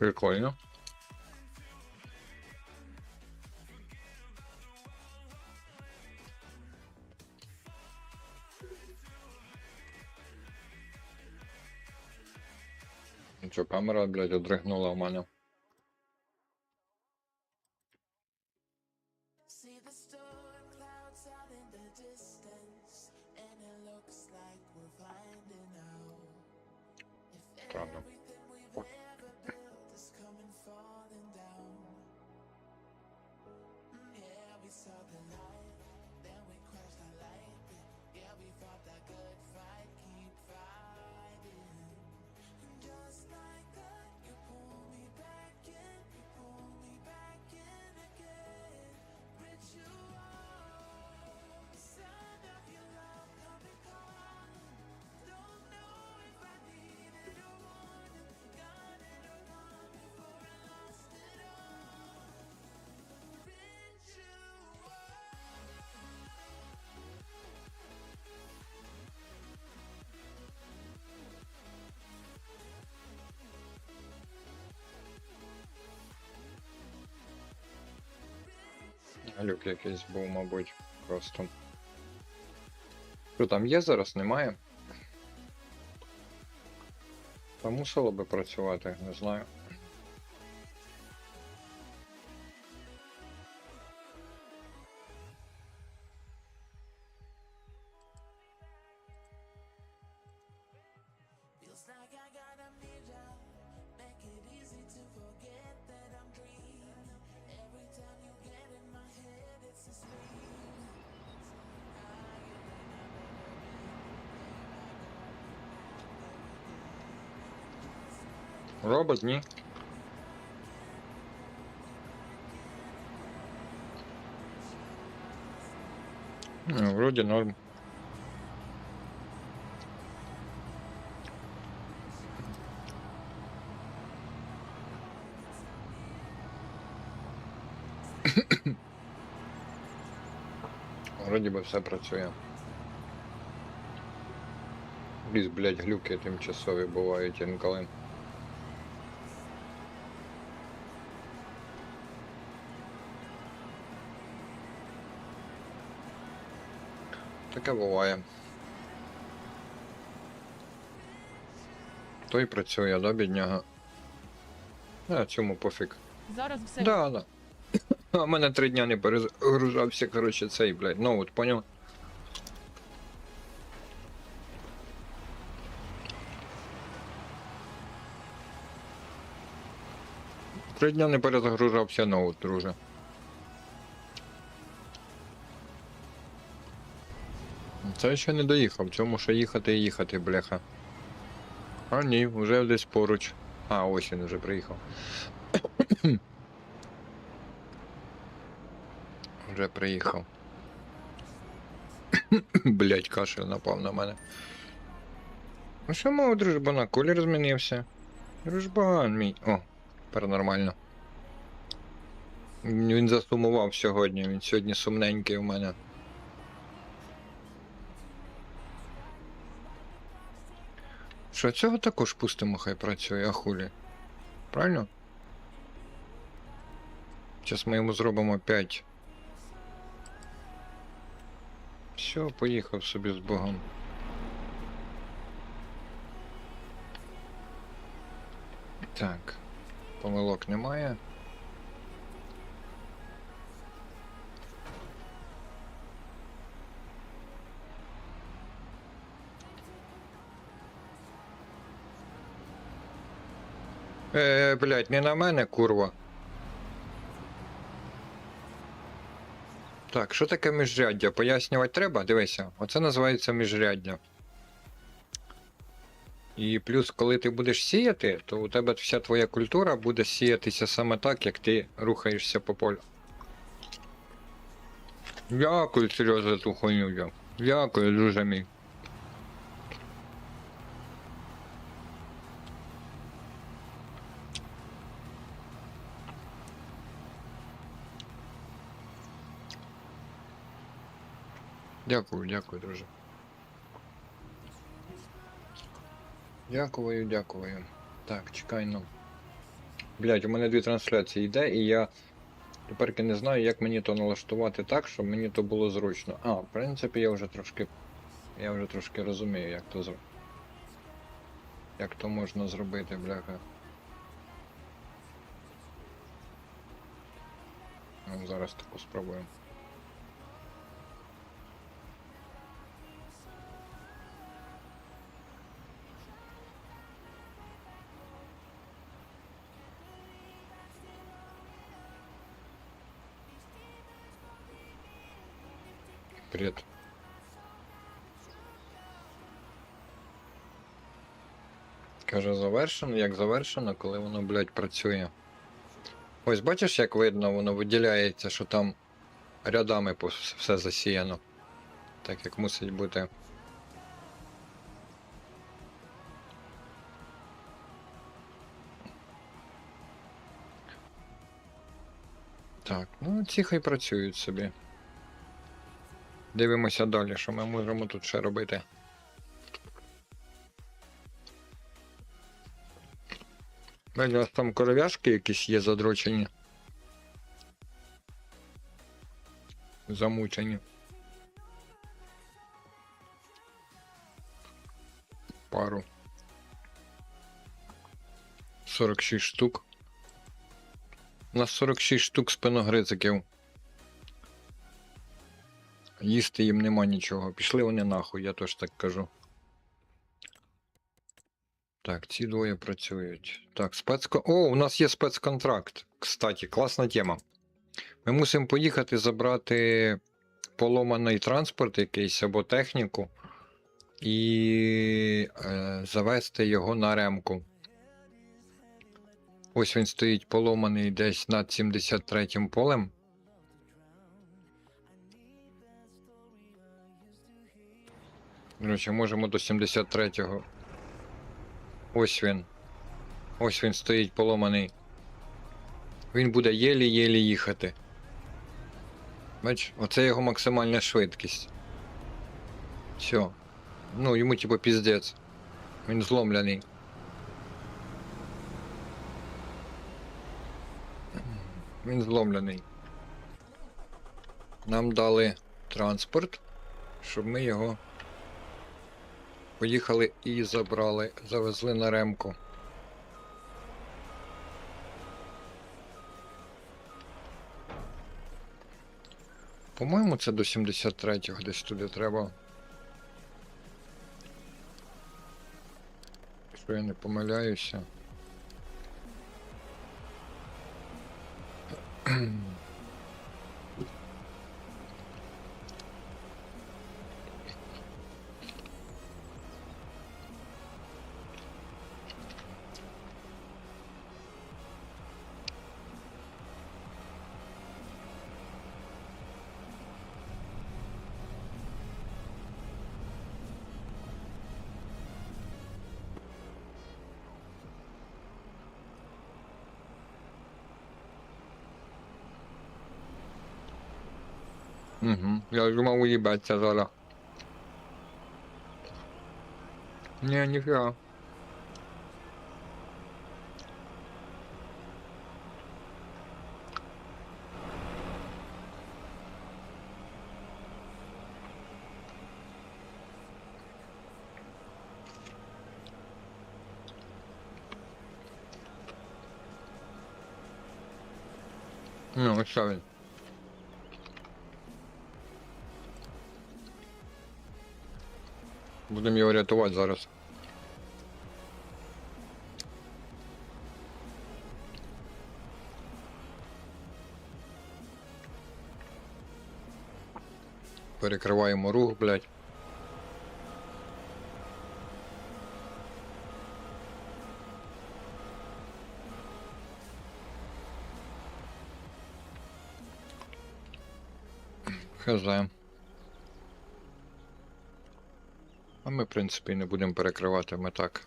Прикольно. Ну камера, блядь, одригнула в мене. Глюк якийсь був, мабуть, просто. Що там є зараз? Немає? Та мусило би працювати, не знаю. Робот, ні. Ну, вроді норм. Вроді би все працює. Ліс, блядь, глюки тимчасові бувають інколи. Таке буває. Той працює, да, бідняга? А, цьому пофіг. Зараз все. Да, да. А в мене три дня не перезагружався, коротше, цей, блядь, ноут, поняв? Три дня не перезагружався ноут, друже. Це ще не доїхав, цьому ще їхати і їхати, бляха. А ні, вже десь поруч. А, ось він вже приїхав. Вже приїхав. Блять, кашель напав на мене. Ну що мого дружбана, колір змінився. Дружбан мій. О, тепер. Він засумував сьогодні, він сьогодні сумненький у мене. Що цього також пустимо, хай працює, а хулі. Правильно? Зараз ми йому зробимо 5. Все, поїхав собі з Богом. Так, помилок немає. Е, блядь, не на мене, курва. Так, що таке міжряддя? Пояснювати треба? Дивися, оце називається міжряддя. І плюс, коли ти будеш сіяти, то у тебе вся твоя культура буде сіятися саме так, як ти рухаєшся по полю. Дякую, Сережа, за ту хуйню. Дякую, друже мій. Дякую, дякую, друже. Дякую, дякую. Так, чекай ну. Блять, у мене дві трансляції йде, і я тепер не знаю, як мені то налаштувати так, щоб мені то було зручно. А, в принципі, я вже трошки. Я вже трошки розумію, як то зро... Як то можна зробити, бляха. Ну, зараз таку спробуємо. Привет. Каже, завершено, як завершено, коли воно, блядь, працює. Ось бачиш, як видно, воно виділяється, що там рядами все засіяно. Так як мусить бути. Так, ну ці хай працюють собі. Дивимося далі, що ми можемо тут ще робити. У нас там коров'яшки якісь є задрочені. Замучені. Пару. 46 штук. У нас 46 штук спиногризиків. Їсти їм нема нічого. Пішли вони нахуй, я теж так кажу. Так, ці двоє працюють. Так, спецко. О, у нас є спецконтракт. Кстати, класна тема. Ми мусимо поїхати забрати поломаний транспорт якийсь або техніку і е, завести його на ремку. Ось він стоїть поломаний десь над 73 м полем. Короче, можемо до 73-го. Ось він. Ось він стоїть поломаний. Він буде єлі-єлі їхати. Бач, оце його максимальна швидкість. Все. Ну, йому типу піздець. Він зломлений. Він зломлений. Нам дали транспорт, щоб ми його поїхали і забрали, завезли на ремку. По-моєму, це до 73-го десь туди треба. Якщо я не помиляюся. Угу. Я думав уїбаться зараз. Ні, ніфіга. Ну, ось що він. Будемо його рятувати зараз. Перекриваємо рух, блядь. Хз. А ми, в принципі, не будемо перекривати, ми так.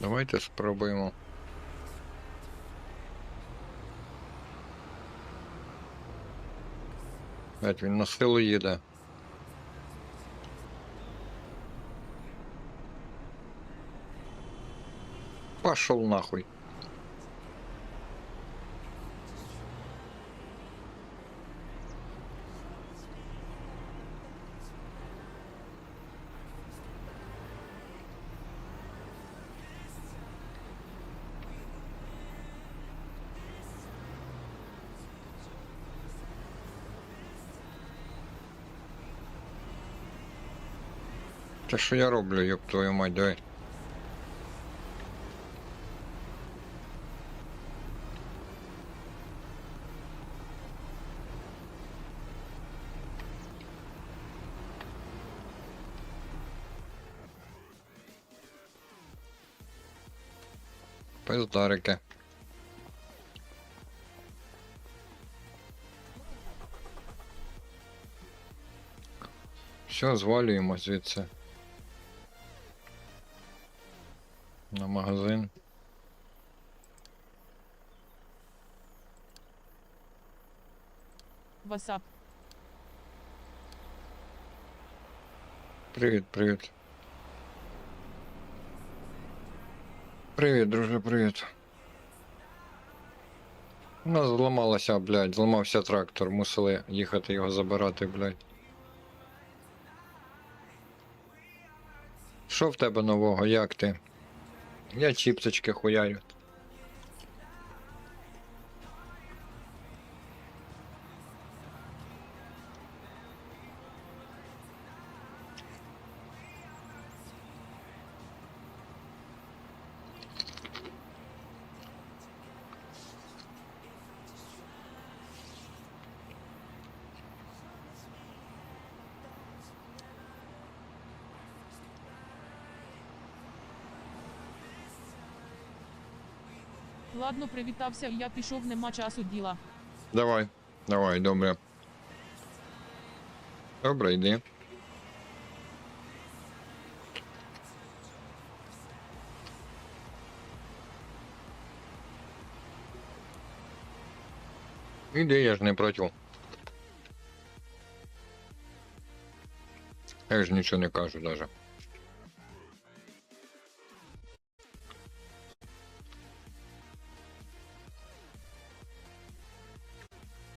Давайте спробуємо. Блять, він на силу їде. Пошел нахуй. Та що я роблю, ёб твою мать, давай. Пиздарики. Все, звалюємо звідси. На магазин. Васап. Привіт, привіт. Привіт, друже, привіт. У нас зламалося, блядь, зламався трактор, мусили їхати його забирати, блядь. Що в тебе нового, як ти? Я чіпсочки хуярю. Ладно, привітався, я пішов, нема часу діла. Давай, давай, добре. Добре, йди. Іди, я ж не проти. Я ж нічого не кажу даже.